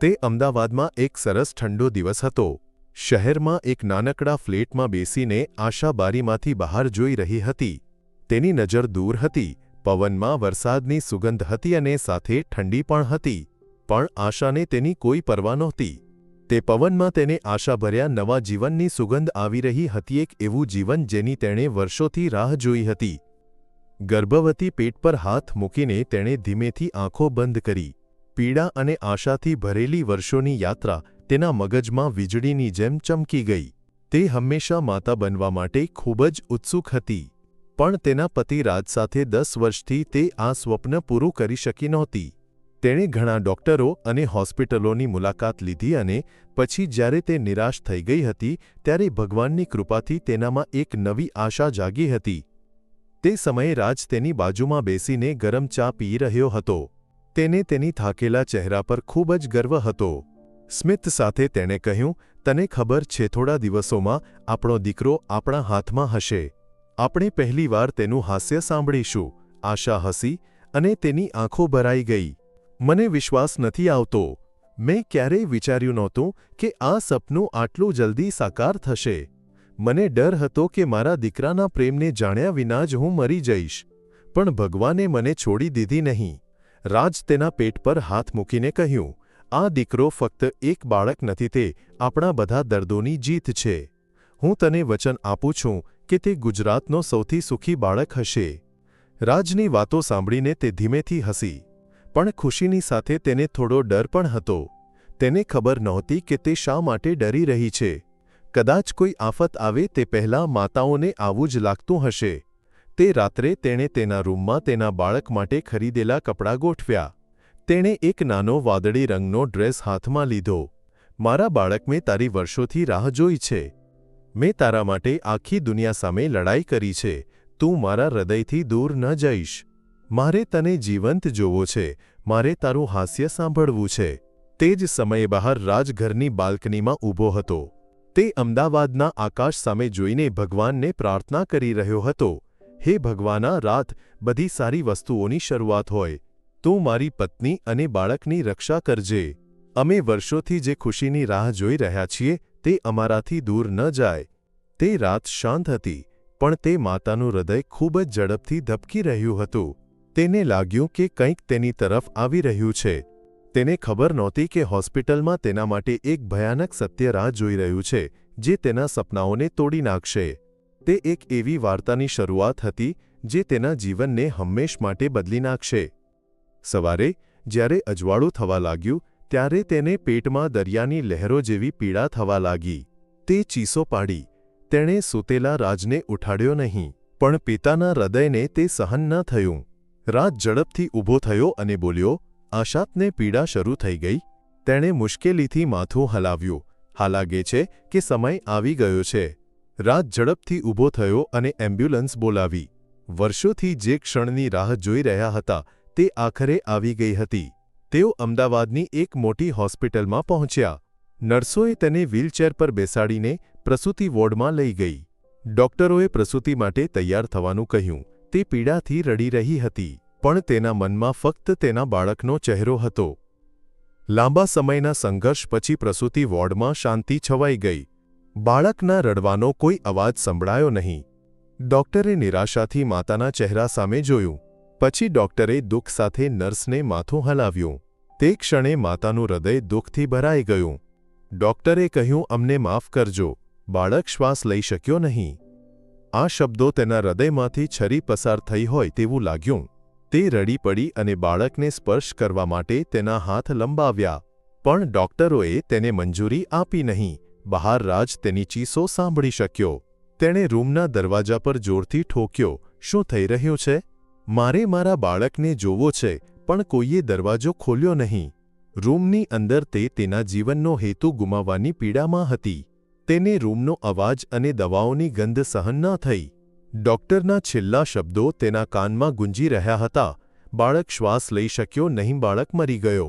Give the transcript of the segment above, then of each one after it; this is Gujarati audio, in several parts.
તે અમદાવાદમાં એક સરસ ઠંડો દિવસ હતો. શહેરમાં એક નાનકડા ફ્લેટમાં બેસીને આશા બારીમાંથી બહાર જોઈ રહી હતી. તેની નજર દૂર હતી, પવનમાં વરસાદની સુગંધ હતી અને સાથે ઠંડી પણ હતી. પણ આશાને તેની કોઈ પરવા નહોતી. તે પવનમાં તેને આશાભર્યા નવા જીવનની સુગંધ આવી રહી હતી એક એવું જીવન જેની તેણે વર્ષોથી રાહ જોઈ હતી. ગર્ભવતી પેટ પર હાથ મૂકીને તેણે ધીમેથી આંખો બંધ કરી. પીડા અને આશાથી ભરેલી વર્ષોની યાત્રા તેના મગજમાં વીજળીની જેમ ચમકી ગઈ. તે હંમેશા માતા બનવા માટે ખૂબ જ ઉત્સુક હતી. પણ તેના પતિ રાજ સાથે દસ વર્ષથી તે આ સ્વપ્ન પૂરું કરી શકી નહોતી. તેણે ઘણા ડોક્ટરો અને હોસ્પિટલોની મુલાકાત લીધી અને પછી જ્યારે તે નિરાશ થઈ ગઈ હતી, ત્યારે ભગવાનની કૃપાથી તેનામાં એક નવી આશા જાગી હતી. તે સમયે રાજ તેની બાજુમાં બેસીને ગરમ ચા પી રહ્યો હતો. તેને તેની થાકેલા ચહેરા પર ખૂબ જ ગર્વ હતો. સ્મિત સાથે તેણે કહ્યું, તને ખબર છે થોડા દિવસોમાં આપણો દીકરો આપણા હાથમાં હશે. આપણે પહેલીવાર તેનું હાસ્ય સાંભળીશું. આશા હસી અને તેની આંખો ભરાઈ ગઈ. મને વિશ્વાસ નથી આવતો. મેં ક્યારેય વિચાર્યું નહોતું કે આ સપનું આટલું જલ્દી સાકાર થશે. મને ડર હતો કે મારા દીકરાના પ્રેમને જાણ્યા વિના જ હું મરી જઈશ. પણ ભગવાને મને છોડી દીધી નહીં. રાજ તેના પેટ પર હાથ મૂકીને કહ્યું, આ દીકરો ફક્ત એક બાળક નથી તે આપણા બધા દર્દોની જીત છે. હું તને વચન આપું છું કે તે ગુજરાતનો સૌથી સુખી બાળક હશે. રાજની વાતો સાંભળીને તે ધીમેથી હસી, પણ ખુશીની સાથે તેને થોડો ડર પણ હતો. તેને ખબર નહોતી કે તે શા માટે ડરી રહી છે. કદાચ કોઈ આફત આવે તે પહેલાં માતાઓને આવું જ લાગતું હશે. તે રાત્રે તેણે તેના રૂમમાં તેના બાળક માટે ખરીદેલા કપડાં ગોઠવ્યા. તેણે એક નાનો વાદળી રંગનો ડ્રેસ હાથમાં લીધો. મારા બાળક, મેં તારી વર્ષોથી રાહ જોઈ છે. મેં તારા માટે આખી દુનિયા સામે લડાઈ કરી છે. તું મારા હૃદયથી દૂર ન જઈશ. મારે તને જીવંત જોવો છે. મારે તારું હાસ્ય સાંભળવું છે. તે જ સમયે બહાર રાજઘરની બાલ્કનીમાં ઊભો હતો. તે અમદાવાદના આકાશ સામે જોઈને ભગવાનને પ્રાર્થના કરી રહ્યો હતો. હે ભગવાના, રાત બધી સારી વસ્તુઓની શરૂઆત હોય. તું મારી પત્ની અને બાળકની રક્ષા કરજે. અમે વર્ષોથી જે ખુશીની રાહ જોઈ રહ્યા છીએ, તે અમારાથી દૂર ન જાય. તે રાત શાંત હતી, પણ તે માતાનું હૃદય ખૂબ જ ઝડપથી ધબકી રહ્યું હતું. તેને લાગ્યું કે કંઈક તેની તરફ આવી રહ્યું છે. તેને ખબર નહોતી કે હોસ્પિટલમાં તેના માટે એક ભયાનક સત્ય રાહ જોઈ રહ્યું છે, જે તેના સપનાઓને તોડી નાખશે. તે એક એવી વાર્તાની શરૂઆત હતી, જે તેના જીવનને હંમેશ માટે બદલી નાખશે. સવારે, જ્યારે અજવાળું થવા લાગ્યું, ત્યારે તેને પેટમાં દરિયાની લહેરો જેવી પીડા થવા લાગી. તે ચીસો પાડી, તેણે સૂતેલા રાજને ઉઠાડ્યો નહીં, પણ પિતાના હૃદયને તે સહન ન થયું. રાજ ઝડપથી ઊભો થયો અને બોલ્યો, આશાતને પીડા શરૂ થઈ ગઈ. તેણે મુશ્કેલીથી માથું હલાવ્યું. હાલાગે છે કે સમય આવી ગયો છે. રાત ઝડપથી ઊભો થયો અને એમ્બ્યુલન્સ બોલાવી. વર્ષોથી જે ક્ષણની રાહ જોઈ રહ્યા હતા, તે આખરે આવી ગઈ હતી. તેઓ અમદાવાદની એક મોટી હોસ્પિટલમાં પહોંચ્યા. નર્સોએ તેને વ્હીલચેર પર બેસાડીને પ્રસૂતિ વોર્ડમાં લઈ ગઈ. ડોક્ટરોએ પ્રસૂતિ માટે તૈયાર થવાનું કહ્યું. તે પીડાથી રડી રહી હતી, પણ તેના મનમાં ફક્ત તેના બાળકનો ચહેરો હતો. લાંબા સમયના સંઘર્ષ પછી પ્રસૂતિ વોર્ડમાં શાંતિ છવાઈ ગઈ. બાળકના રડવાનો કોઈ અવાજ સંભળાયો નહીં. ડોક્ટરે નિરાશાથી માતાના ચહેરા સામે જોયું. પછી ડોક્ટરે દુઃખ સાથે નર્સને માથું હલાવ્યું. તે ક્ષણે માતાનું હૃદય દુઃખથી ભરાઈ ગયું. ડોક્ટરે કહ્યું, અમને માફ કરજો. બાળક શ્વાસ લઈ શક્યો નહીં. આ શબ્દો તેના હૃદયમાંથી છરી પસાર થઈ હોય તેવું લાગ્યું. તે રડી પડી અને બાળકને સ્પર્શ કરવા માટે તેના હાથ લંબાવ્યા. પણ ડોક્ટરોએ તેને મંજૂરી આપી નહીં. બહાર રાજ તેની ચીસો સાંભળી શક્યો. તેણે રૂમના દરવાજા પર જોરથી ઠોક્યો, શું થઈ રહ્યું છે? મારે મારા બાળકને જોવો છે, પણ કોઈએ દરવાજો ખોલ્યો નહીં. રૂમની અંદર તે તેના જીવનનો હેતુ ગુમાવવાની પીડામાં હતી. તેને રૂમનો અવાજ અને દવાઓની ગંધ સહન ન થઈ. ડોક્ટરના છેલ્લા શબ્દો તેના કાનમાં ગુંજી રહ્યા હતા. બાળક શ્વાસ લઈ શક્યો નહીં, બાળક મરી ગયો.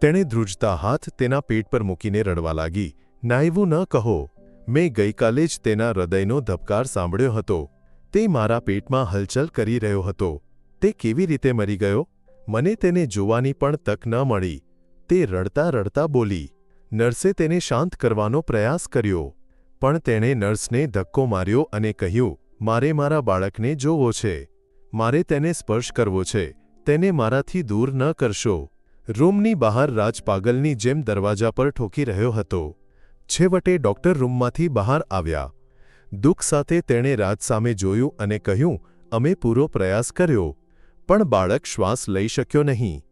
તેણે ધ્રુજતા હાથ તેના પેટ પર મૂકીને રડવા લાગી. નાયવું ન કહો. મેં ગઈકાલે જ તેના હૃદયનો ધબકાર સાંભળ્યો હતો. તે મારા પેટમાં હલચલ કરી રહ્યો હતો. તે કેવી રીતે મરી ગયો? મને તેને જોવાની પણ તક ન મળી. તે રડતા રડતા બોલી, નર્સે તેને શાંત કરવાનો પ્રયાસ કર્યો. પણ તેણે નર્સને ધક્કો માર્યો અને કહ્યું, મારે મારા બાળકને જોવો છે. મારે તેને સ્પર્શ કરવો છે. તેને મારાથી દૂર ન કરશો. રૂમની બહાર રાજપાગલની જેમ દરવાજા પર ઠોકી રહ્યો હતો. છેવટે ડૉક્ટર રૂમમાંથી બહાર આવ્યા. દુઃખ સાથે તેણે રાજ સામે જોયું અને કહ્યું, અમે પૂરો પ્રયાસ કર્યો, પણ બાળક શ્વાસ લઈ શક્યો નહીં.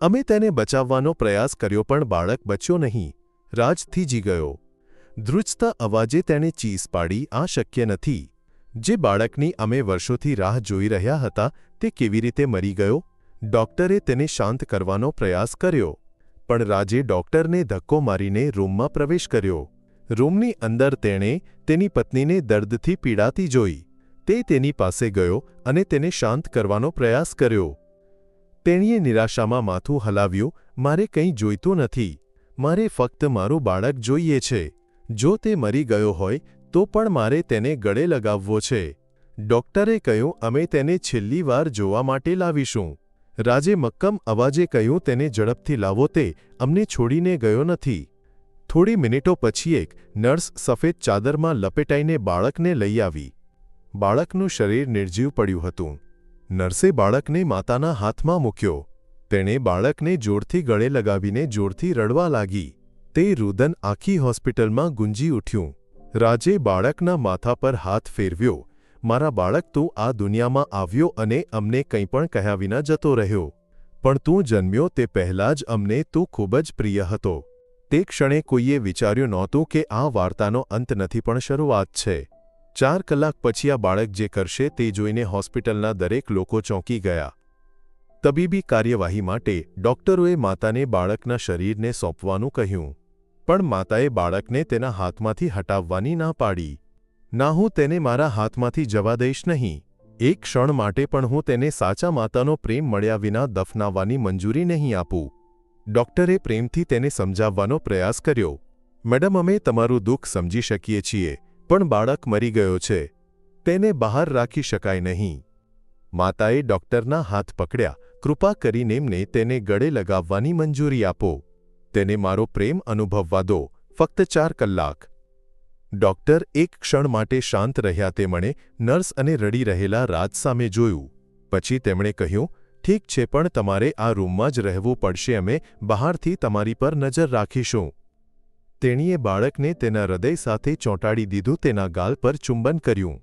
અમે તેને બચાવવાનો પ્રયાસ કર્યો, પણ બાળક બચ્યો નહીં. રાજ થીજી ગયો. ધ્રુજતા અવાજે તેણે ચીસ પાડી, આ શક્ય નથી. જે બાળકની અમે વર્ષોથી રાહ જોઈ રહ્યા હતા, તે કેવી રીતે મરી ગયો? ડોક્ટરે તેને શાંત કરવાનો પ્રયાસ કર્યો. પણ રાજે ડોક્ટરને ધક્કો મારીને રૂમમાં પ્રવેશ કર્યો. રૂમની અંદર તેણે તેની પત્નીને દર્દથી પીડાતી જોઈ. તે તેની પાસે ગયો અને તેને શાંત કરવાનો પ્રયાસ કર્યો. તેણીએ નિરાશામાં માથું હલાવ્યું, મારે કંઈ જોઈતું નથી. મારે ફક્ત મારું બાળક જોઈએ છે. જો તે મરી ગયો હોય, તો પણ મારે તેને ગળે લગાવવો છે. ડોક્ટરે કહ્યું, અમે તેને છેલ્લી વાર જોવા માટે લાવીશું. રાજે મક્કમ અવાજે કહ્યું, તેને ઝડપથી લાવો તે, અમને છોડીને ગયો નથી. થોડી મિનિટો પછી એક નર્સ સફેદ ચાદરમાં લપેટાઈને બાળકને લઈ આવી. બાળકનું શરીર નિર્જીવ પડ્યું હતું. નર્સે બાળકને માતાના હાથમાં મૂક્યો. તેણે બાળકને જોરથી ગળે લગાવીને જોરથી રડવા લાગી. તે રુદન આખી હોસ્પિટલમાં ગુંજી ઉઠ્યું. રાજે બાળકના માથા પર હાથ ફેરવ્યો. મારા બાળક તું આ દુનિયામાં આવ્યો અને અમને કંઈ પણ કહ્યા વિના જતો રહ્યો. પણ તું જન્મ્યો તે પહેલાં જ અમને તું ખૂબ જ પ્રિય હતો. તે ક્ષણે કોઈએ વિચાર્યું નહોતું કે આ વાર્તાનો અંત નથી પણ શરૂઆત છે. ચાર કલાક પછી આ બાળક જે કરશે તે જોઈને હોસ્પિટલના દરેક લોકો ચોંકી ગયા. તબીબી કાર્યવાહી માટે ડોક્ટરોએ માતાને બાળકના શરીરને સોંપવાનું કહ્યું. પણ માતાએ બાળકને તેના હાથમાંથી હટાવવાની ના પાડી. ના હું તેને મારા હાથમાંથી જવા દઈશ નહીં. એક ક્ષણ માટે પણ હું તેને સાચા માતાનો પ્રેમ મળ્યા વિના દફનાવવાની મંજૂરી નહીં આપું. ડૉક્ટરે પ્રેમથી તેને સમજાવવાનો પ્રયાસ કર્યો. મેડમ, અમે તમારું દુઃખ સમજી શકીએ છીએ, પણ બાળક મરી ગયો છે. તેને બહાર રાખી શકાય નહીં. માતાએ ડૉક્ટરના હાથ પકડ્યા. કૃપા કરીને એમને તેને ગળે લગાવવાની મંજૂરી આપો. તેને મારો પ્રેમ અનુભવવા દો. ફક્ત ચાર કલાક. ડોક્ટર એક ક્ષણ માટે શાંત રહ્યા તેમણે નર્સ અને રડી રહેલા રાજ સામે જોયું. પછી તેમણે કહ્યું, ઠીક છે, પણ તમારે આ રૂમમાં જ રહેવું પડશે, અમે બહારથી તમારી પર નજર રાખીશું. તેણીએ બાળકને તેના હૃદય સાથે ચોંટાડી દીધું, તેના ગાલ પર ચુંબન કર્યું.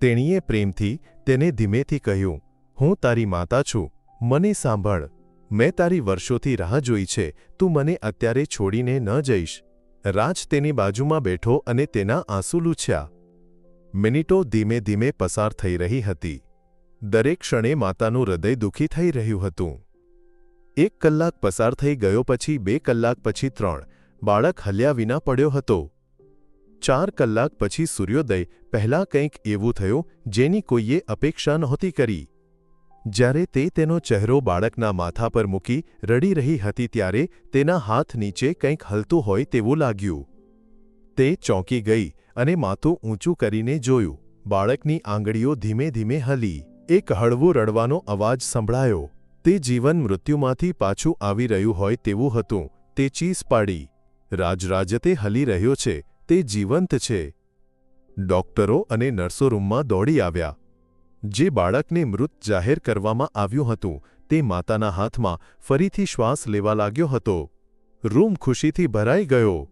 તેણીએ પ્રેમથી તેને ધીમેથી કહ્યું, હું તારી માતા છું, મને સાંભળ. મેં તારી વર્ષોથી રાહ જોઈ છે, તું મને અત્યારે છોડીને ન જઈશ. રાજ તેની બાજુમાં બેઠો અને તેના આંસુ લૂછ્યા. મિનિટો ધીમે ધીમે પસાર થઈ રહી હતી. દરેક ક્ષણે માતાનું હૃદય દુઃખી થઈ રહ્યું હતું. એક કલાક પસાર થઈ ગયો પછી બે કલાક પછી ત્રણ, બાળક હલ્યા વિના પડ્યો હતો. ચાર કલાક પછી સૂર્યોદય પહેલાં કંઈક એવું થયું, જેની કોઈએ અપેક્ષા નહોતી કરી. જ્યારે તે તેનો ચહેરો બાળકના માથા પર મૂકી રડી રહી હતી ત્યારે તેના હાથ નીચે કંઈક હલતું હોય તેવું લાગ્યું. તે ચોંકી ગઈ અને માથું ઊંચું કરીને જોયું. બાળકની આંગળીઓ ધીમે ધીમે હલી. એક હળવું રડવાનો અવાજ સંભળાયો. તે જીવન મૃત્યુમાંથી પાછું આવી રહ્યું હોય તેવું હતું. તે ચીસ પાડી. રાજરાજતે હલી રહ્યો છે. તે જીવંત છે. ડોક્ટરો અને નર્સો રૂમમાં દોડી આવ્યા. જે બાળકને મૃત જાહેર કરવામાં આવ્યું હતું, તે માતાના હાથમાં ફરીથી શ્વાસ લેવા લાગ્યો હતો. રૂમ ખુશીથી ભરાઈ ગયો.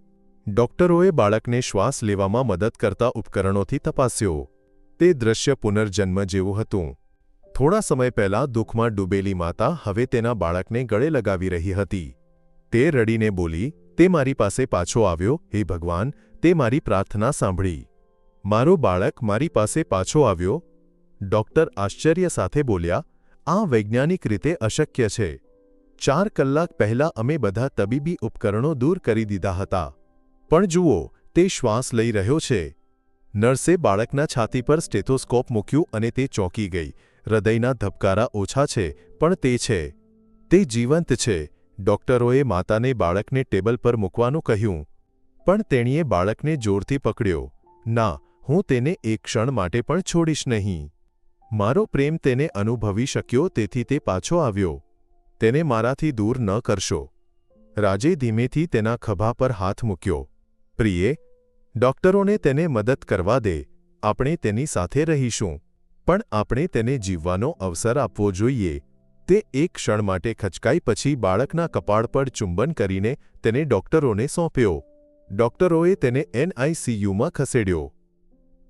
ડોક્ટરોએ બાળકને શ્વાસ લેવામાં મદદ કરતા ઉપકરણોથી તપાસ્યો. તે દ્રશ્ય પુનર્જન્મ જેવું હતું. થોડા સમય પહેલાં દુઃખમાં ડૂબેલી માતા હવે તેના બાળકને ગળે લગાવી રહી હતી. તે રડીને બોલી, તે મારી પાસે પાછો આવ્યો, હે ભગવાન, તે મારી પ્રાર્થના સાંભળી. મારો બાળક મારી પાસે પાછો આવ્યો ડોક્ટર આશ્ચર્ય સાથે બોલ્યા, આ વૈજ્ઞાનિક રીતે અશક્ય છે. ચાર કલાક પહેલાં અમે બધા તબીબી ઉપકરણો દૂર કરી દીધા હતા. પણ જુઓ, તે શ્વાસ લઈ રહ્યો છે. નર્સે બાળકના છાતી પર સ્ટેથોસ્કોપ મૂક્યું અને તે ચોંકી ગઈ. હૃદયના ધબકારા ઓછા છે, પણ તે છે. તે જીવંત છે, ડોક્ટરોએ માતાને બાળકને ટેબલ પર મૂકવાનું કહ્યું. પણ તેણીએ બાળકને જોરથી પકડ્યો. ના, હું તેને એક ક્ષણ માટે પણ છોડીશ નહીં. મારો પ્રેમ તેને અનુભવી શક્યો તેથી તે પાછો આવ્યો. તેને મારાથી દૂર ન કરશો. રાજે ધીમેથી તેના ખભા પર હાથ મૂક્યો. પ્રિયે, ડોક્ટરોને તેને મદદ કરવા દે. આપણે તેની સાથે રહીશું. પણ આપણે તેને જીવવાનો અવસર આપવો જોઈએ. તે એક ક્ષણ માટે ખચકાઈ પછી બાળકના કપાળ પર ચુંબન કરીને તેને ડોક્ટરોને સોંપ્યો. ડોક્ટરોએ તેને એનઆઈસીયુમાં ખસેડ્યો.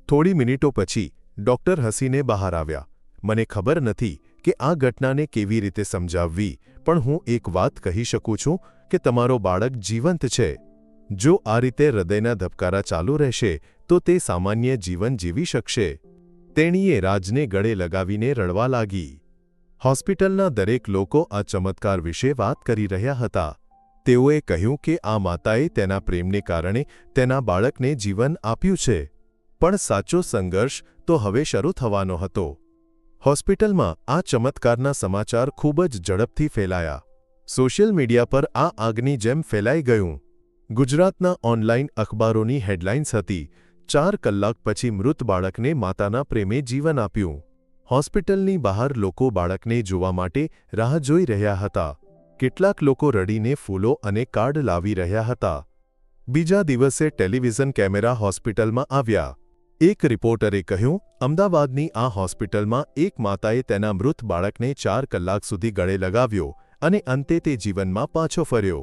થોડી મિનિટો પછી ડોક્ટર હસીને બહાર આવ્યા. મને ખબર નથી કે આ ઘટનાને કેવી રીતે સમજાવવી, પણ હું એક વાત કહી શકું છું કે તમારો બાળક જીવંત છે. જો આ રીતે હૃદયના ધબકારા ચાલુ રહેશે, તો તે સામાન્ય જીવન જીવી શકશે. તેણીએ રાજને ગળે લગાવીને રડવા લાગી. હોસ્પિટલના દરેક લોકો આ ચમત્કાર વિશે વાત કરી રહ્યા હતા. તેઓએ કહ્યું કે આ માતાએ તેના પ્રેમને કારણે તેના બાળકને જીવન આપ્યું છે. પણ સાચો સંઘર્ષ તો હવે શરૂ થવાનો હતો. હોસ્પિટલમાં આ ચમત્કારના સમાચાર ખૂબ જ ઝડપથી ફેલાયા. સોશિયલ મીડિયા પર આ આગની જેમ ફેલાઈ ગયું. ગુજરાતના ઓનલાઈન અખબારોની હેડલાઇન્સ હતી. ચાર કલાક પછી મૃત બાળકને માતાના પ્રેમે જીવન આપ્યું. હોસ્પિટલની બહાર લોકો બાળકને જોવા માટે રાહ જોઈ રહ્યા હતા. કેટલાક લોકો રડીને ફૂલો અને કાર્ડ લાવી રહ્યા હતા. બીજા દિવસે ટેલિવિઝન કેમેરા હોસ્પિટલમાં આવ્યા. એક રિપોર્ટરે કહ્યું, અમદાવાદની આ હોસ્પિટલમાં એક માતાએ તેના મૃત બાળકને ચાર કલાક સુધી ગળે લગાવ્યો અને અંતે તે જીવનમાં પાછો ફર્યો.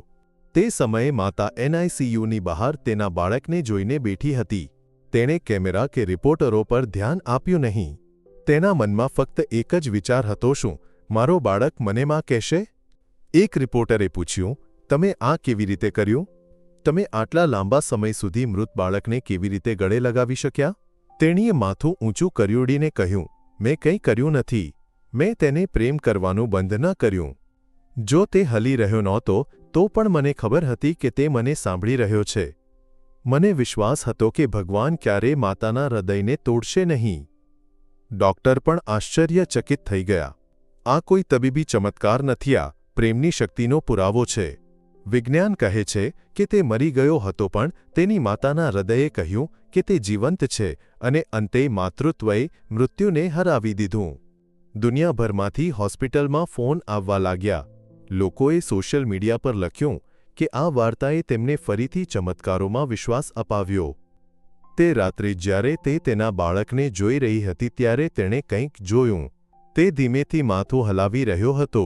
તે સમયે માતા એનઆઈસીયુની બહાર તેના બાળકને જોઈને બેઠી હતી. તેણે કેમેરા કે રિપોર્ટરો પર ધ્યાન આપ્યું નહીં. તેના મનમાં ફક્ત એક જ વિચાર હતો શું, મારો બાળક મને માં કહેશે? એક રિપોર્ટરે પૂછ્યું, તમે આ કેવી રીતે કર્યું? તમે આટલા લાંબા સમય સુધી મૃત બાળકને કેવી રીતે ગળે લગાવી શક્યા? તેણીએ માથું ઊંચું કર્યુંડીને કહ્યું, મેં કંઈ કર્યું નથી. મેં તેને પ્રેમ કરવાનું બંધ ન કર્યું. જો તે હલી રહ્યો નહોતો, તો પણ મને ખબર હતી કે તે મને સાંભળી રહ્યો છે. મને વિશ્વાસ હતો કે ભગવાન ક્યારે માતાના હૃદયને તોડશે નહીં. ડોક્ટર પણ આશ્ચર્યચકિત થઈ ગયા. આ કોઈ તબીબી ચમત્કાર નથી આ. પ્રેમની શક્તિનો પુરાવો છે. વિજ્ઞાન કહે છે કે તે મરી ગયો હતો પણ તેની માતાના હૃદયે કહ્યું કે તે જીવંત છે અને અંતે માતૃત્વએ મૃત્યુને હરાવી દીધું. દુનિયાભરમાંથી હોસ્પિટલમાં ફોન આવવા લાગ્યા. લોકોએ સોશિયલ મીડિયા પર લખ્યું કે આ વાર્તાએ તેમને ફરીથી ચમત્કારોમાં વિશ્વાસ અપાવ્યો. તે રાત્રે જ્યારે તે તેના બાળકને જોઈ રહી હતી ત્યારે તેણે કંઈક જોયું. તે ધીમેથી માથું હલાવી રહ્યો હતો.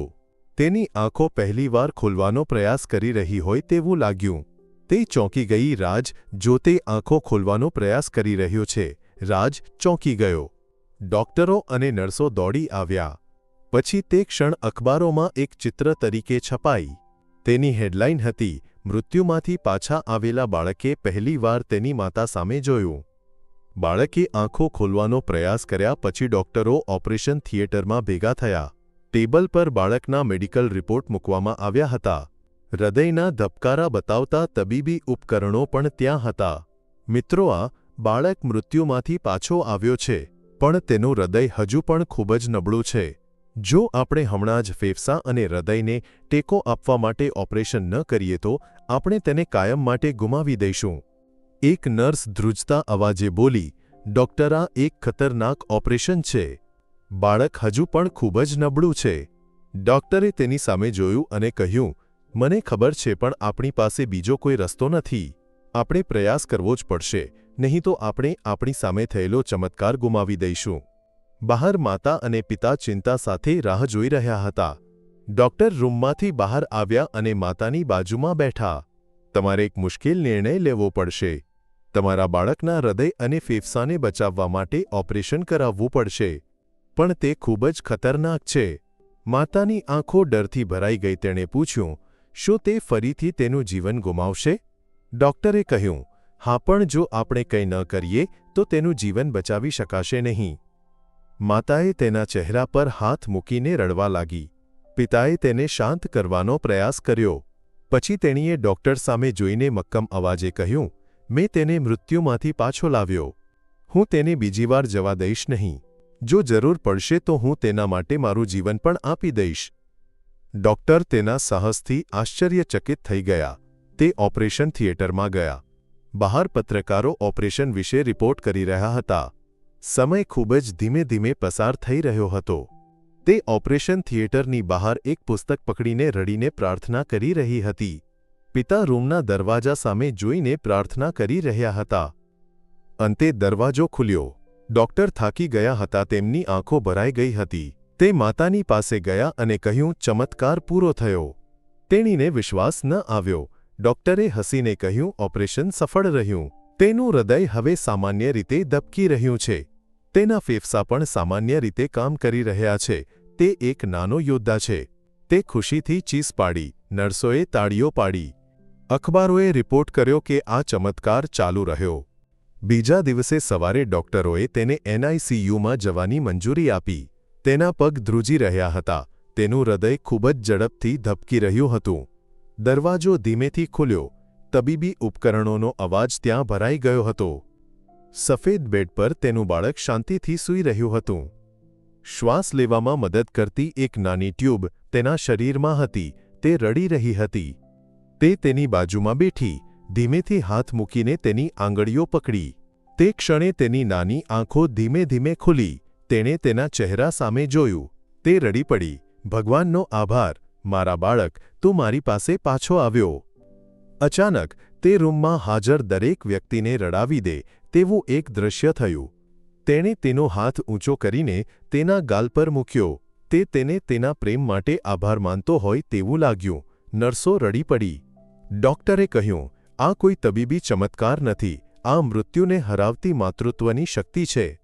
તેની આંખો પહેલીવાર ખોલવાનો પ્રયાસ કરી રહી હોય તેવું લાગ્યું. તે ચોંકી ગઈ રાજ જોતે આંખો ખોલવાનો પ્રયાસ કરી રહ્યો છે, રાજ ચોંકી ગયો. ડોક્ટરો અને નર્સો દોડી આવ્યા. પછી તે ક્ષણ અખબારોમાં એક ચિત્ર તરીકે છપાઈ. તેની હેડલાઇન હતી, મૃત્યુમાંથી પાછા આવેલા બાળકે પહેલીવાર તેની માતા સામે જોયું. બાળકે આંખો ખોલવાનો પ્રયાસ કર્યા પછી ડોક્ટરો ઓપરેશન થિયેટરમાં ભેગા થયા. ટેબલ પર બાળકના મેડિકલ રિપોર્ટ મૂકવામાં આવ્યા હતા. હૃદયના ધબકારા બતાવતા તબીબી ઉપકરણો પણ ત્યાં હતા. મિત્રો, આ બાળક મૃત્યુમાંથી પાછો આવ્યો છે, પણ તેનું હૃદય હજુ પણ ખૂબ જ નબળું છે. જો આપણે હમણાં જ ફેફસા અને હૃદયને ટેકો આપવા માટે ઓપરેશન ન કરીએ તો આપણે તેને કાયમ માટે ગુમાવી દઈશું. એક નર્સ ધ્રુજતા અવાજે બોલી, ડોક્ટર, આ એક ખતરનાક ઓપરેશન છે. બાળક હજુ પણ ખૂબ જ નબળું છે. ડોક્ટરે તેની સામે જોયું અને કહ્યું, મને ખબર છે પણ આપણી પાસે બીજો કોઈ રસ્તો નથી. આપણે પ્રયાસ કરવો જ પડશે, નહીં તો આપણે આપણી સામે થયેલો ચમત્કાર ગુમાવી દઈશું. બહાર માતા અને પિતા ચિંતા સાથે રાહ જોઈ રહ્યા હતા. ડોક્ટર રૂમમાંથી બહાર આવ્યા અને માતાની બાજુમાં બેઠા. તમારે એક મુશ્કેલ નિર્ણય લેવો પડશે. તમારા બાળકના હૃદય અને ફેફસાને બચાવવા માટે ઓપરેશન કરાવવું પડશે. પણ તે ખૂબ જ ખતરનાક છે. માતાની આંખો ડરથી ભરાઈ ગઈ તેણે પૂછ્યું, શું તે ફરીથી તેનું જીવન ગુમાવશે? ડૉક્ટરે કહ્યું, હા, પણ જો આપણે કંઈ ન કરીએ, તો તેનું જીવન બચાવી શકાશે નહીં. માતાએ તેના ચહેરા પર હાથ મૂકીને રડવા લાગી. પિતાએ તેને શાંત કરવાનો પ્રયાસ કર્યો. પછી તેણીએ ડૉક્ટર સામે જોઈને મક્કમ અવાજે કહ્યું, મેં તેને મૃત્યુમાંથી પાછો લાવ્યો. હું તેને બીજી વાર જવા દઈશ નહીં. જો જરૂર પડશે તો હું તેના માટે મારું જીવન પણ આપી દઈશ. ડોક્ટર તેના સાહસથી આશ્ચર્યચકિત થઈ ગયા. તે ઓપરેશન થિયેટરમાં ગયા. બહાર પત્રકારો ઓપરેશન વિશે રિપોર્ટ કરી રહ્યા હતા. સમય ખૂબ જ ધીમે ધીમે પસાર થઈ રહ્યો હતો. તે ઓપરેશન થિયેટરની બહાર એક પુસ્તક પકડીને રડીને પ્રાર્થના કરી રહી હતી. પિતા રૂમના દરવાજા સામે જોઈને પ્રાર્થના કરી રહ્યા હતા. અંતે દરવાજો ખુલ્યો. ડોક્ટર થાકી ગયા હતા, તેમની આંખો ભરાઈ ગઈ હતી. તે માતાની પાસે ગયા અને કહ્યું, ચમત્કાર પૂરો થયો. તેણીને વિશ્વાસ ન આવ્યો. ડોક્ટરે હસીને કહ્યું, ઓપરેશન સફળ રહ્યું. તેનું હૃદય હવે સામાન્ય રીતે ધબકી રહ્યું છે. તેના ફેફસા પણ સામાન્ય રીતે કામ કરી રહ્યા છે. તે એક નાનો યોદ્ધા છે. તે ખુશીથી ચીસ પાડી, નર્સોએ તાળીઓ પાડી. અખબારોએ રિપોર્ટ કર્યો કે આ ચમત્કાર ચાલુ રહ્યો. બીજા દિવસે સવારે ડોક્ટરોએ તેને એનઆઈસીયુમાં જવાની મંજૂરી આપી. તેના પગ ધ્રુજી રહ્યા હતા. તેનું હૃદય ખૂબ જ ઝડપથી ધબકી રહ્યું હતું. દરવાજો ધીમેથી ખુલ્યો. તબીબી ઉપકરણોનો અવાજ ત્યાં ભરાઈ ગયો હતો. સફેદ બેડ પર તેનું બાળક શાંતિથી સૂઈ રહ્યું હતું. શ્વાસ લેવામાં મદદ કરતી એક નાની ટ્યુબ તેના શરીરમાં હતી. તે રડી રહી હતી. તે તેની બાજુમાં બેઠી. ધીમેથી હાથ મૂકીને તેની આંગળીઓ પકડી. તે ક્ષણે તેની નાની આંખો ધીમે ધીમે ખુલી. તેણે તેના ચહેરા સામે જોયું. તે રડી પડી. ભગવાનનો આભાર. મારા બાળક, તું મારી પાસે પાછો આવ્યો. અચાનક તે રૂમમાં હાજર દરેક વ્યક્તિને રડાવી દે તેવું એક દૃશ્ય થયું. તેણે તેનો હાથ ઊંચો કરીને તેના ગાલ પર મૂક્યો. તે તેને તેના પ્રેમ માટે આભાર માનતો હોય તેવું લાગ્યું. નર્સો રડી પડી. ડોક્ટરે કહ્યું આ કોઈ તબીબી ચમત્કાર નથી, આ મૃત્યુને હરાવતી માતૃત્વની શક્તિ છે.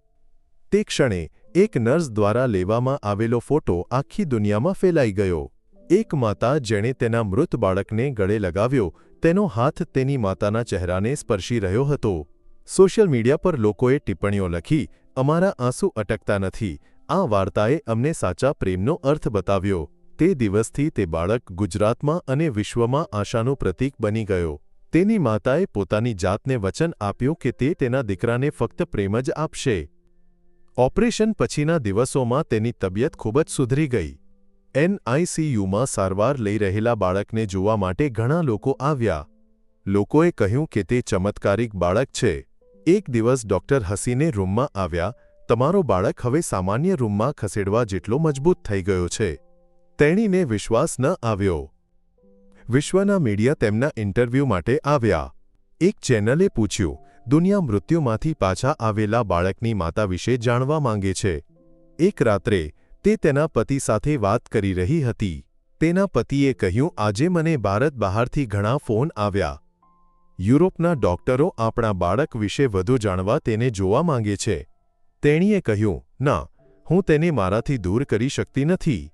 તે ક્ષણે, એક નર્સ દ્વારા લેવામાં આવેલો ફોટો આખી દુનિયામાં ફેલાઈ ગયો. એક માતા જેણે તેના મૃત બાળકને ગળે લગાવ્યો, તેનો હાથ તેની માતાના ચહેરાને સ્પર્શી રહ્યો હતો. સોશિયલ મીડિયા પર લોકોએ ટિપ્પણીઓ લખી, અમારા આંસુ અટકતા નથી. આ વાર્તાએ અમને સાચા પ્રેમનો અર્થ બતાવ્યો. તે દિવસથી તે બાળક ગુજરાતમાં અને વિશ્વમાં આશાનું પ્રતીક બની ગયો. તેની માતાએ પોતાની જાતને વચન આપ્યું કે તે તેના દીકરાને ફક્ત પ્રેમ જ આપશે. ઓપરેશન પછીના દિવસોમાં તેની તબિયત ખૂબ જ સુધરી ગઈ. એનઆઈસીયુમાં સારવાર લઈ રહેલા બાળકને જોવા માટે ઘણા લોકો આવ્યા. લોકોએ કહ્યું કે તે ચમત્કારિક બાળક છે. એક દિવસ ડોક્ટર હસીને રૂમમાં આવ્યા. તમારો બાળક હવે સામાન્ય રૂમમાં ખસેડવા જેટલો મજબૂત થઈ ગયો છે. તેણીને વિશ્વાસ ન આવ્યો. વિશ્વના મીડિયા તેમના ઇન્ટરવ્યૂ માટે આવ્યા. એક ચેનલે પૂછ્યું, દુનિયા મૃત્યુમાંથી પાછા આવેલા બાળકની માતા વિશે જાણવા માંગે છે. એક રાત્રે તે તેના પતિ સાથે વાત કરી રહી હતી. તેના પતિએ કહ્યું, આજે મને ભારત બહારથી ઘણા ફોન આવ્યા. યુરોપના ડોક્ટરો આપણા બાળક વિશે વધુ જાણવા તેને જોવા માંગે છે. તેણીએ કહ્યું, ના, હું તેને મારાથી દૂર કરી શકતી નથી.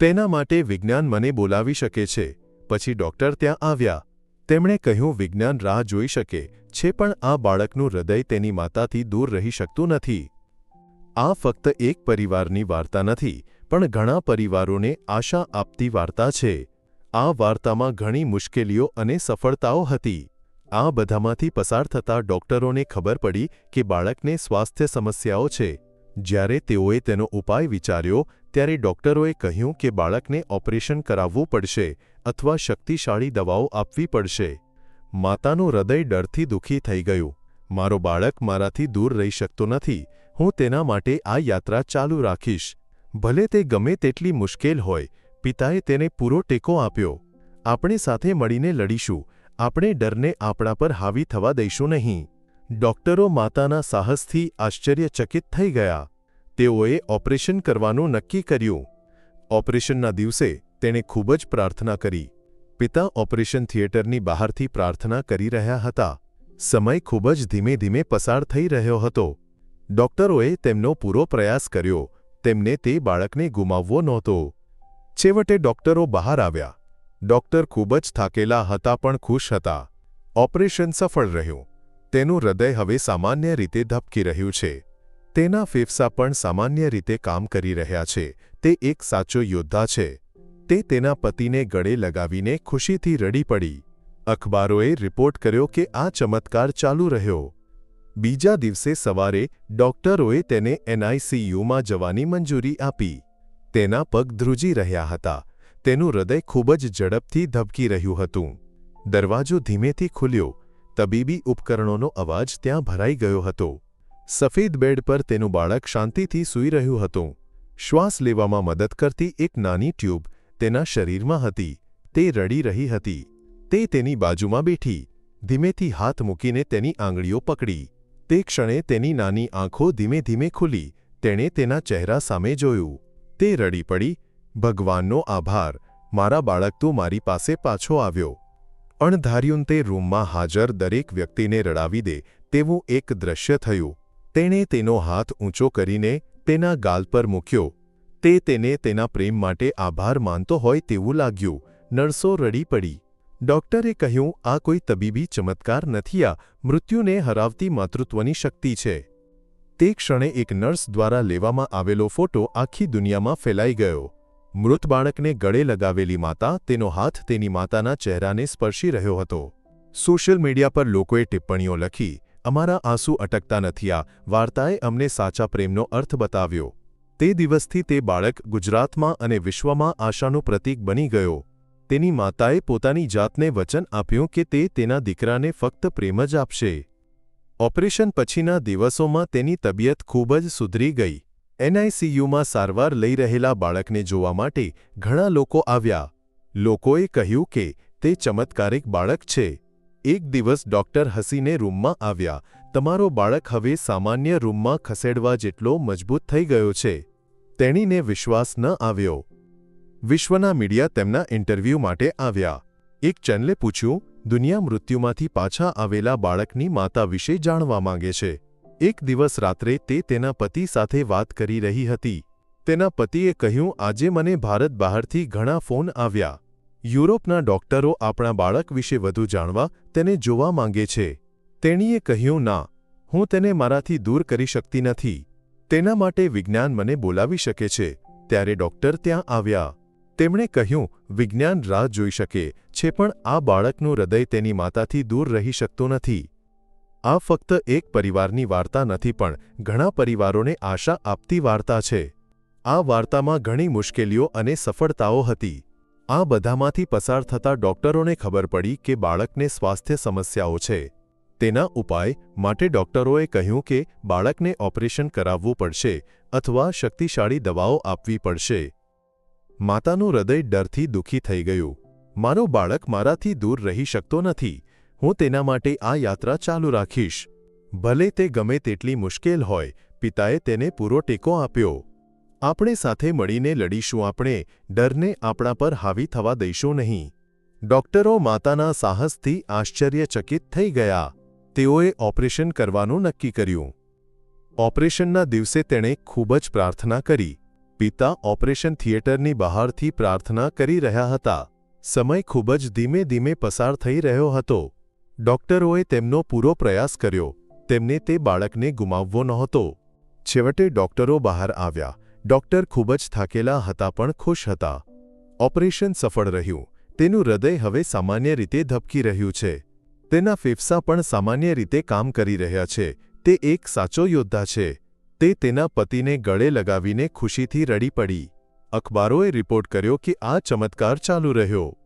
તેના માટે વિજ્ઞાન મને બોલાવી શકે છે. પછી ડૉક્ટર ત્યાં આવ્યા. તેમણે કહ્યું, વિજ્ઞાન રાહ જોઈ શકે છે, પણ આ બાળકનું હૃદય તેની માતાથી દૂર રહી શકતું નથી. આ ફક્ત એક પરિવારની વાર્તા નથી, પણ ઘણા પરિવારોને આશા આપતી વાર્તા છે. આ વાર્તામાં ઘણી મુશ્કેલીઓ અને સફળતાઓ હતી. આ બધામાંથી પસાર થતા ડોક્ટરોને ખબર પડી કે બાળકને સ્વાસ્થ્ય સમસ્યાઓ છે. જ્યારે તેઓએ તેનો ઉપાય વિચાર્યો ત્યારે ડોક્ટરોએ કહ્યું કે બાળકને ઓપરેશન કરાવવું પડશે અથવા શક્તિશાળી દવાઓ આપવી પડશે. માતાનું હૃદય ડરથી દુઃખી થઈ ગયું. મારો બાળક મારાથી દૂર રહી શકતો નથી. હું તેના માટે આ યાત્રા ચાલુ રાખીશ. ભલે તે ગમે તેટલી મુશ્કેલ હોય, પિતાએ તેને પૂરો ટેકો આપ્યો. આપણે સાથે મળીને લડીશું. આપણે ડરને આપણા પર હાવી થવા દઈશું નહીં. ડોક્ટરો માતાના સાહસથી આશ્ચર્યચકિત થઈ ગયા. તેઓએ ઓપરેશન કરવાનું નક્કી કર્યું. ઓપરેશનના દિવસે તેણે ખૂબ જ પ્રાર્થના કરી. પિતા ઓપરેશન થિયેટરની બહારથી પ્રાર્થના કરી રહ્યા હતા. સમય ખૂબ જ ધીમે ધીમે પસાર થઈ રહ્યો હતો. ડોક્ટરોએ તેમનો પૂરો પ્રયાસ કર્યો. તેમને તે બાળકને ગુમાવવો નહોતો. છેવટે ડોક્ટરો બહાર આવ્યા. ડોક્ટર ખૂબ જ થાકેલા હતા પણ ખુશ હતા. ઓપરેશન સફળ રહ્યું. તેનું હૃદય હવે સામાન્ય રીતે ધબકી રહ્યું છે. તેના ફેફસા પણ સામાન્ય રીતે કામ કરી રહ્યા છે. તે એક સાચો યોદ્ધા છે. તે તેના પતિને ગળે લગાવીને ખુશીથી રડી પડી. અખબારોએ રિપોર્ટ કર્યો કે આ ચમત્કાર ચાલુ રહ્યો. બીજા દિવસે સવારે ડોક્ટરોએ તેને એનઆઈસીયુમાં જવાની મંજૂરી આપી. તેના પગ ધ્રુજી રહ્યા હતા. તેનું હૃદય ખૂબ જ ઝડપથી ધબકી રહ્યું હતું. દરવાજો ધીમેથી ખુલ્યો. તબીબી ઉપકરણોનો અવાજ ત્યાં ભરાઈ ગયો હતો. સફેદ બેડ પર તેનું બાળક શાંતિથી સૂઈ રહ્યું હતું. શ્વાસ લેવામાં મદદ કરતી એક નાની ટ્યુબ તેના શરીરમાં હતી. તે રડી રહી હતી. તે તેની બાજુમાં બેઠી. ધીમેથી હાથ મૂકીને તેની આંગળીઓ પકડી. તે ક્ષણે તેની નાની આંખો ધીમે ધીમે ખુલી. તેણે તેના ચહેરા સામે જોયું. તે રડી પડી. ભગવાનનો આભાર. મારા બાળક તું મારી પાસે પાછો આવ્યો. અણધાર્યું તે રૂમમાં હાજર દરેક વ્યક્તિને રડાવી દે તેવું એક દ્રશ્ય થયું. તેણે તેનો હાથ ઊંચો કરીને તેના ગાલ પર મૂક્યો. તે તેને તેના પ્રેમ માટે આભાર માનતો હોય તેવું લાગ્યું. નર્સો રડી પડી. ડોક્ટરે કહ્યું, આ કોઈ તબીબી ચમત્કાર નથી, આ મૃત્યુને હરાવતી માતૃત્વની શક્તિ છે. તે ક્ષણે એક નર્સ દ્વારા લેવામાં આવેલો ફોટો આખી દુનિયામાં ફેલાઈ ગયો. મૃત બાળકને ગળે લગાવેલી માતા તેનો હાથ તેની માતાના ચહેરાને સ્પર્શી રહ્યો હતો. સોશિયલ મીડિયા પર લોકોએ ટિપ્પણીઓ લખી અમારા આંસુ અટકતા નથી. આ વાર્તાએ અમને સાચા પ્રેમનો અર્થ બતાવ્યો. તે દિવસથી તે બાળક ગુજરાતમાં અને વિશ્વમાં આશાનું પ્રતીક બની ગયો. તેની માતાએ પોતાની જાતને વચન આપ્યું કે તે તેના દીકરાને ફક્ત પ્રેમ જ આપશે. ઓપરેશન પછીના દિવસોમાં તેની તબિયત ખૂબ જ સુધરી ગઈ. એનઆઈસીયુમાં સારવાર લઈ રહેલા બાળકને જોવા માટે ઘણા લોકો આવ્યા. લોકોએ કહ્યું કે તે ચમત્કારિક બાળક છે. એક દિવસ ડૉક્ટર હસીને રૂમમાં આવ્યા. તમારો બાળક હવે સામાન્ય રૂમમાં ખસેડવા જેટલો મજબૂત થઈ ગયો છે. તેણીને વિશ્વાસ ન આવ્યો. વિશ્વના મીડિયા તેમના ઇન્ટરવ્યૂ માટે આવ્યા. એક ચેનલે પૂછ્યું, દુનિયા મૃત્યુમાંથી પાછા આવેલા બાળકની માતા વિશે જાણવા માંગે છે. એક દિવસ રાત્રે તે તેના પતિ સાથે વાત કરી રહી હતી. તેના પતિએ કહ્યું, આજે મને ભારત બહારથી ઘણા ફોન આવ્યા. યુરોપના ડોક્ટરો આપણા બાળક વિશે વધુ જાણવા તેને જોવા માંગે છે. તેણીએ કહ્યું, ના, હું તેને મારાથી દૂર કરી શકતી નથી. તેના માટે વિજ્ઞાન મને બોલાવી શકે છે. ત્યારે ડોક્ટર ત્યાં આવ્યા. તેમણે કહ્યું, વિજ્ઞાન રાહ જોઈ શકે છે, પણ આ બાળકનું હૃદય તેની માતાથી દૂર રહી શકતું નથી. આ ફક્ત એક પરિવારની વાર્તા નથી, પણ ઘણા પરિવારોને આશા આપતી વાર્તા છે. આ વાર્તામાં ઘણી મુશ્કેલીઓ અને સફળતાઓ હતી. આ બધામાંથી પસાર થતા ડોક્ટરોને ખબર પડી કે બાળકને સ્વાસ્થ્ય સમસ્યાઓ છે. તેના ઉપાય માટે ડોક્ટરોએ કહ્યું કે બાળકને ઓપરેશન કરાવવું પડશે અથવા શક્તિશાળી દવાઓ આપવી પડશે. માતાનું હૃદય ડરથી દુઃખી થઈ ગયું. મારો બાળક મારાથી દૂર રહી શકતો નથી. હું તેના માટે આ યાત્રા ચાલુ રાખીશ. ભલે તે ગમે તેટલી મુશ્કેલ હોય, પિતાએ તેને પૂરો ટેકો આપ્યો. આપણે સાથે મળીને લડીશું, આપણે ડરને આપણા પર હાવી થવા દઈશું નહીં. ડોક્ટરો માતાના સાહસથી આશ્ચર્યચકિત થઈ ગયા. તેઓએ ઓપરેશન કરવાનું નક્કી કર્યું. ઓપરેશનના દિવસે તેણે ખૂબ જ પ્રાર્થના કરી. પિતા ઓપરેશન થિયેટરની બહારથી પ્રાર્થના કરી રહ્યા હતા. સમય ખૂબ જ ધીમે ધીમે પસાર થઈ રહ્યો હતો. ડોક્ટરોએ તેમનો પૂરો પ્રયાસ કર્યો. તેમને તે બાળકને ગુમાવવો નહોતો. છેવટે ડોક્ટરો બહાર આવ્યા. ડોક્ટર ખૂબ જ થાકેલા હતા પણ ખુશ હતા. ઓપરેશન સફળ રહ્યું. તેનું હૃદય હવે સામાન્ય રીતે ધબકી રહ્યું છે. તેના ફેફસા પણ સામાન્ય રીતે કામ કરી રહ્યા છે. તે એક સાચો યોદ્ધા છે. તે તેના પતિને ગળે લગાવીને ખુશીથી રડી પડી. અખબારોએ રિપોર્ટ કર્યો કે આ ચમત્કાર ચાલુ રહ્યો.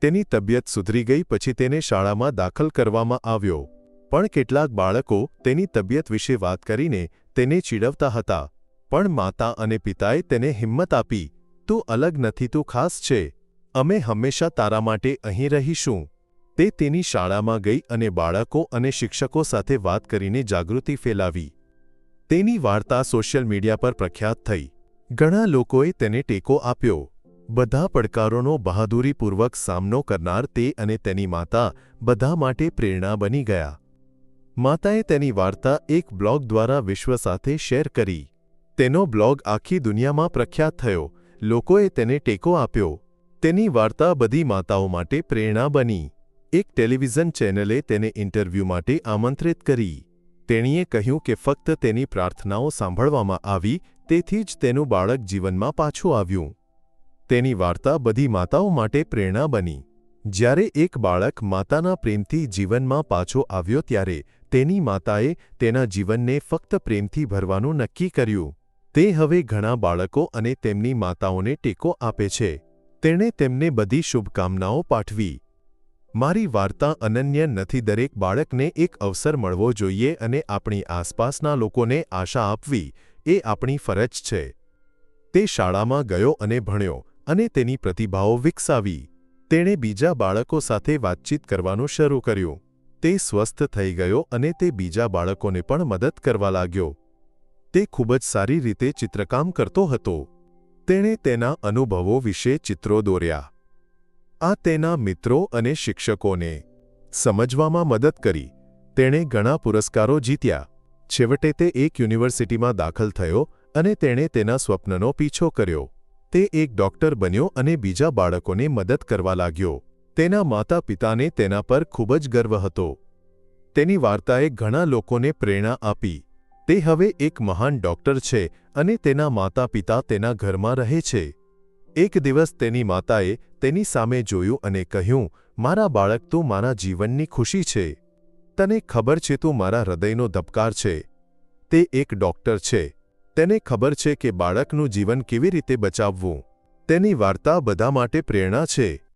તેની તબિયત સુધરી ગઈ પછી તેને શાળામાં દાખલ કરવામાં આવ્યો. પણ કેટલાક બાળકો તેની તબિયત વિશે વાત કરીને તેને ચીડવતા હતા. પણ માતા અને પિતાએ તેને હિંમત આપી, તું અલગ નથી, તું ખાસ છે. અમે હંમેશા તારા માટે અહીં રહીશું. તે તેની શાળામાં ગઈ અને બાળકો અને શિક્ષકો સાથે વાત કરીને જાગૃતિ ફેલાવી. તેની વાર્તા સોશિયલ મીડિયા પર પ્રખ્યાત થઈ. ઘણા લોકોએ તેને ટેકો આપ્યો. બધા પડકારોનો બહાદુરીપૂર્વક સામનો કરનાર તે અને તેની માતા બધા માટે પ્રેરણા બની ગયા. માતાએ તેની વાર્તા એક બ્લોગ દ્વારા વિશ્વ સાથે શેર કરી. તેનો બ્લોગ આખી દુનિયામાં પ્રખ્યાત થયો. લોકોએ તેને ટેકો આપ્યો. તેની વાર્તા બધી માતાઓ માટે પ્રેરણા બની. એક ટેલિવિઝન ચેનલે તેને ઇન્ટરવ્યૂ માટે આમંત્રિત કરી. તેણીએ કહ્યું કે ફક્ત તેની પ્રાર્થનાઓ સાંભળવામાં આવી, તેથી જ તેનું બાળક જીવનમાં પાછું આવ્યું. તેની વાર્તા બધી માતાઓ માટે પ્રેરણા બની. જ્યારે એક બાળક માતાના પ્રેમથી જીવનમાં પાછો આવ્યો ત્યારે તેની માતાએ તેના જીવનને ફક્ત પ્રેમથી ભરવાનું નક્કી કર્યું. તે હવે ઘણા બાળકો અને તેમની માતાઓને ટેકો આપે છે. તેણે તેમને બધી શુભકામનાઓ પાઠવી. મારી વાર્તા અનન્ય નથી દરેક બાળકને એક અવસર મળવો જોઈએ અને આપણી આસપાસના લોકોને આશા આપવી એ આપણી ફરજ છે. તે શાળામાં ગયો અને ભણ્યો અને તેની પ્રતિભાઓ વિકસાવી. તેણે બીજા બાળકો સાથે વાતચીત કરવાનું શરૂ કર્યું. તે સ્વસ્થ થઈ ગયો અને તે બીજા બાળકોને પણ મદદ કરવા લાગ્યો. તે ખૂબ જ સારી રીતે ચિત્રકામ કરતો હતો. તેણે તેના અનુભવો વિશે ચિત્રો દોર્યા. આ તેના મિત્રો અને શિક્ષકોને સમજવામાં મદદ કરી. તેણે ઘણા પુરસ્કારો જીત્યા. છેવટે તે એક યુનિવર્સિટીમાં દાખલ થયો અને તેણે તેના સ્વપ્નનો પીછો કર્યો. તે એક ડોક્ટર બન્યો અને બીજા બાળકોને મદદ કરવા લાગ્યો. તેના માતા પિતાને તેના પર ખૂબ જ ગર્વ હતો. તેની વાર્તાએ ઘણા લોકોને પ્રેરણા આપી. તે હવે એક મહાન ડોક્ટર છે અને તેના માતા પિતા તેના ઘરમાં રહે છે. એક દિવસ તેની માતાએ તેની સામે જોયું અને કહ્યું, મારા બાળક, તું મારા જીવનની ખુશી છે. તને ખબર છે તું મારા હૃદયનો ધબકાર છે. તે એક ડોક્ટર છે. તેને ખબર છે કે બાળકનું જીવન કેવી રીતે બચાવવું. તેની વાર્તા બધા માટે પ્રેરણા છે.